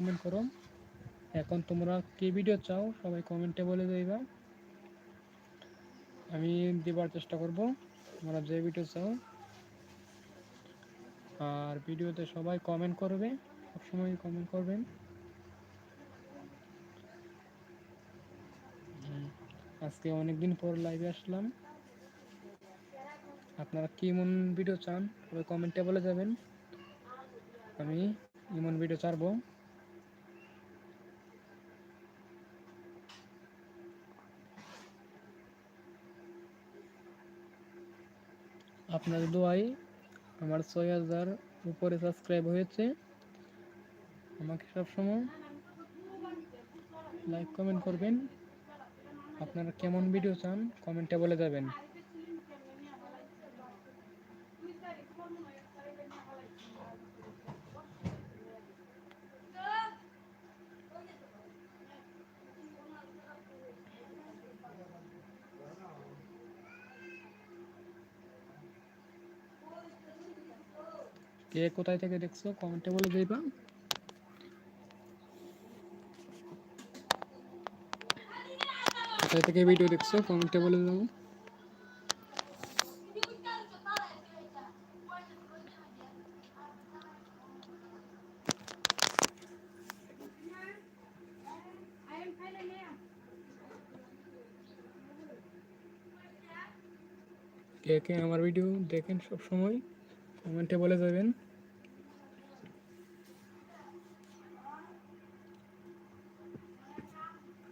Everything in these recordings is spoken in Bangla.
কমেন্ট করো। এখন তোমরা কি ভিডিও চাও, সবাই কমেন্টে বলে দেবা। আমি দেবার চেষ্টা করব, তোমরা যে ভিডিও চাও। আর ভিডিওতে সবাই কমেন্ট করবে, সবসময় কমেন্ট করবেন আজকে অনেকদিন পর লাইভে আসলাম। আপনারা কি এমন ভিডিও চান, সবাই কমেন্টে বলে যাবেন। আমি এমন ভিডিও ছাড়বো। আপনার দোয়াই আমার ছয় হাজার উপরে সাবস্ক্রাইব হয়েছে। আমাকে সবসময় লাইক কমেন্ট করবেন। আপনারা কেমন ভিডিও চান কমেন্টে বলে যাবেন। কে কোথায় থেকে দেখছ? কমেন্টে বলে দিবা কোথায় থেকে ভিডিও দেখছ? কমেন্টে বলে দাও। কে কে আমার ভিডিও দেখেন সব সময় কমেন্টে বলে যাবেন।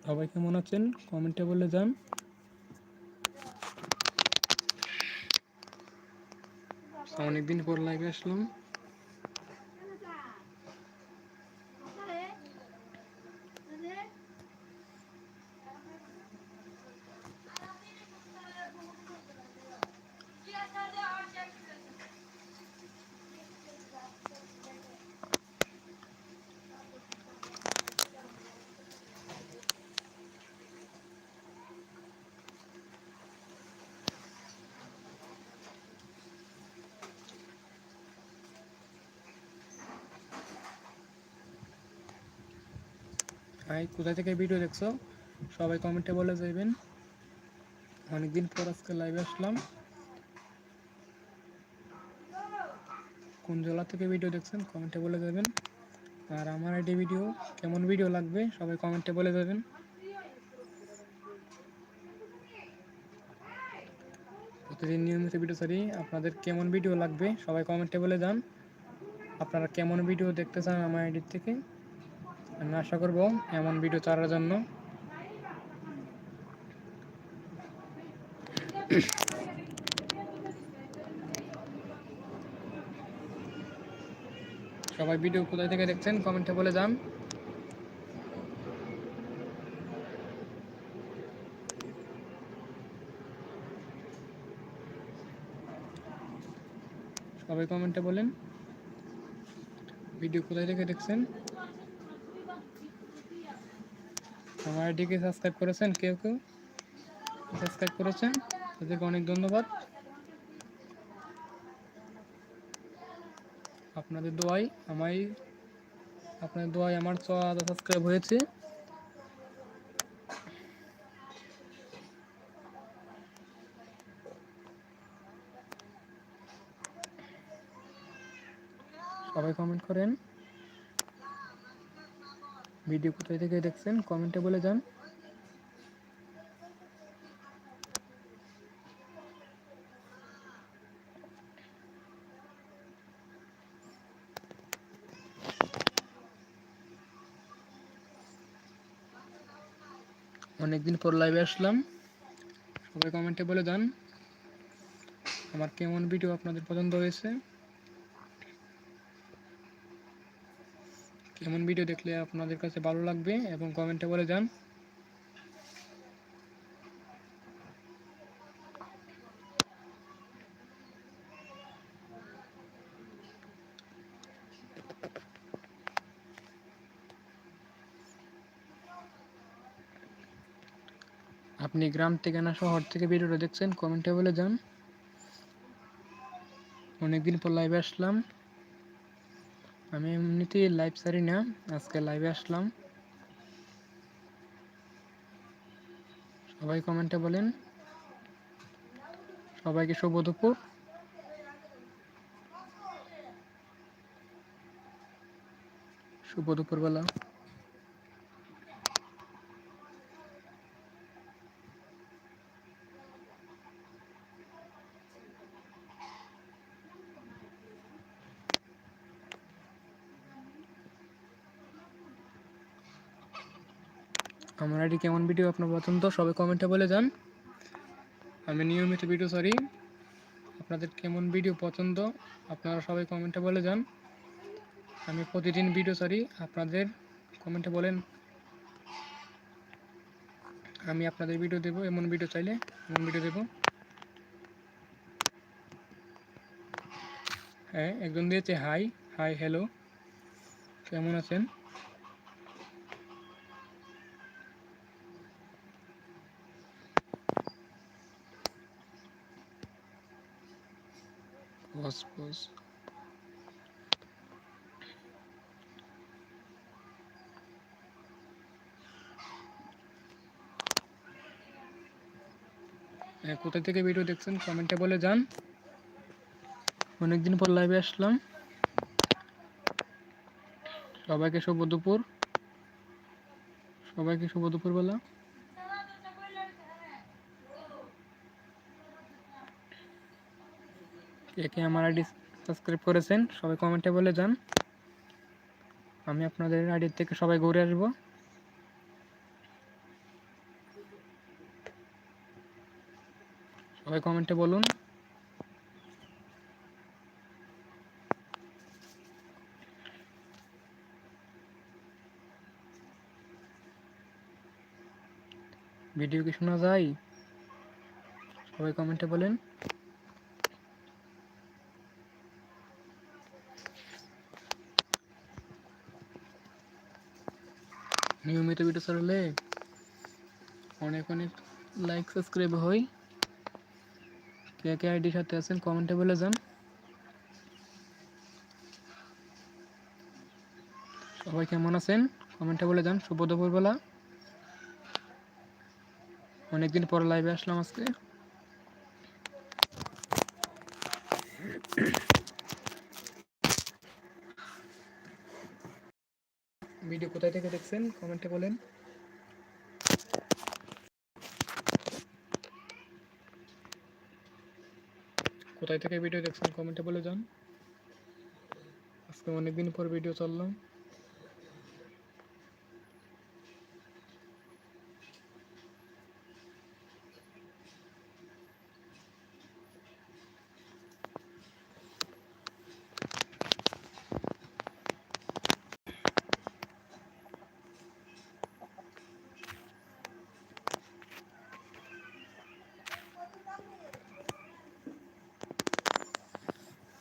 সবাই কেমন আছেন? কমেন্টে বলে যান। অনেকদিন পর লাইভে আসলাম। হাই কোথা থেকে ভিডিও দেখছ? সবাই কমেন্টে বলে যাবেন অনেকদিন পর আজকে লাইভে আসলাম। কোন জেলা থেকে ভিডিও দেখছেন কমেন্টে বলে যাবেন। আর আমার আইডি ভিডিও কেমন ভিডিও লাগবে, সবাই কমেন্টে বলে যাবেন। প্রতিদিন নিয়মিত ভিডিও ছাড়ি, আপনাদের কেমন ভিডিও লাগবে, সবাই কমেন্টে বলে যান। আপনারা কেমন ভিডিও দেখতে চান আমার আইডির থেকে? আমি আশা করব এমন ভিডিও ছাড়ার জন্য। সবাই ভিডিও কোথায় থেকে দেখছেন কমেন্টে বলে যান। সবাই কমেন্টে বলেন। ভিডিও কোথায় থেকে দেখছেন? আমার আইডিকে সাবস্ক্রাইব করেছেন, কেউ কেউ সাবস্ক্রাইব করেছেন, তাদেরকে অনেক ধন্যবাদ। আপনাদের দোয়াই আমাই আপনাদের দোয়াই আমার হাজার সাবস্ক্রাইব হয়েছে। সবাই কমেন্ট করেন। ভিডিও কোথায় থেকে দেখছেন কমেন্টে বলে যান। অনেকদিন পর লাইভে আসলাম। সবাই কমেন্টে বলে যান। আমার কেমন ভিডিও আপনাদের পছন্দ হয়েছে? কেমন ভিডিও দেখলে আপনাদের কাছে ভালো লাগবে এবং কমেন্টে বলে যান। আপনি গ্রাম থেকে না শহর থেকে ভিডিওটা দেখছেন কমেন্টে বলে যান। অনেকদিন পর লাইভে আসলাম। আমি এমনিতেই লাইভ সারি না, আজকে লাইভে আসলাম। সবাই কমেন্টে বলেন। সবাইকে শুভ দুপুর। শুভ দুপুরবেলা। আমার আইডি কেমন ভিডিও আপনার পছন্দ, সবাই কমেন্টে বলে যান। আমি নিয়মিত ভিডিও সরি আপনাদের কেমন ভিডিও পছন্দ, আপনারা সবাই কমেন্টে বলে যান। আমি প্রতিদিন ভিডিও সরি আপনাদের কমেন্টে বলেন। আমি আপনাদের ভিডিও দেব, এমন ভিডিও চাইলে এমন ভিডিও দেব। হ্যাঁ একজন দিয়েছে হাই হাই হ্যালো কেমন আছেন? Pause, pause. কোথা থেকে ভিডিও দেখছেন? কমেন্টে বলে যান। অনেকদিন পর লাইভে আসলাম। সবাইকে শুভ দুপুর। সবাইকে শুভ দুপুর কে আমার আইডি সাবস্ক্রাইব করেছেন, সবাই কমেন্টে বলে যান। আমি আপনাদের আইডি থেকে সবাই ঘুরে আসব। সবাই কমেন্টে বলুন। ভিডিও কি শোনা যায়? সবাই কমেন্টে বলেন। নিয়মিত ভিডিও ছাড়লে অনেক অনেক লাইক সাবস্ক্রাইব হয়। কে কে আইডির সাথে আছেন কমেন্টে বলে যান। সবাই কেমন আছেন? কমেন্টে বলে যান। শুভ দুপুরবেলা অনেকদিন পর লাইভে আসলাম আজকে। ভিডিও কোথায় থেকে দেখছেন? কমেন্টে বলেন। কোথায় থেকে ভিডিও দেখছেন কমেন্টে বলে যান। আজকে অনেকদিন পর ভিডিও চললাম।